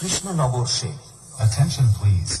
Krishna Nagar Sheikh attention please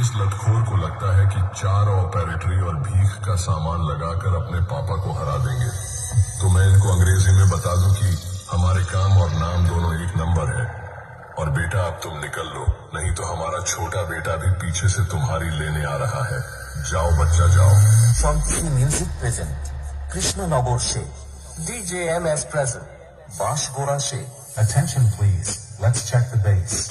इस लटखोर को लगता है कि चार ऑपरेटरी और भीख का सामान लगाकर अपने पापा को हरा देंगे। तो मैं इनको अंग्रेज़ी में बता दूँ कि हमारे काम और नाम दोनों एक नंबर है। और बेटा, अब तुम निकल लो, नहीं तो हमारा छोटा बेटा भी पीछे से तुम्हारी लेने आ रहा है। जाओ बच्चा, जाओ। शांति म्यूज़िक प्रेजेंट कृष्ण नगोर से डीजे एम एस प्रेजेंट बाश गोरा से attention please let's check the bass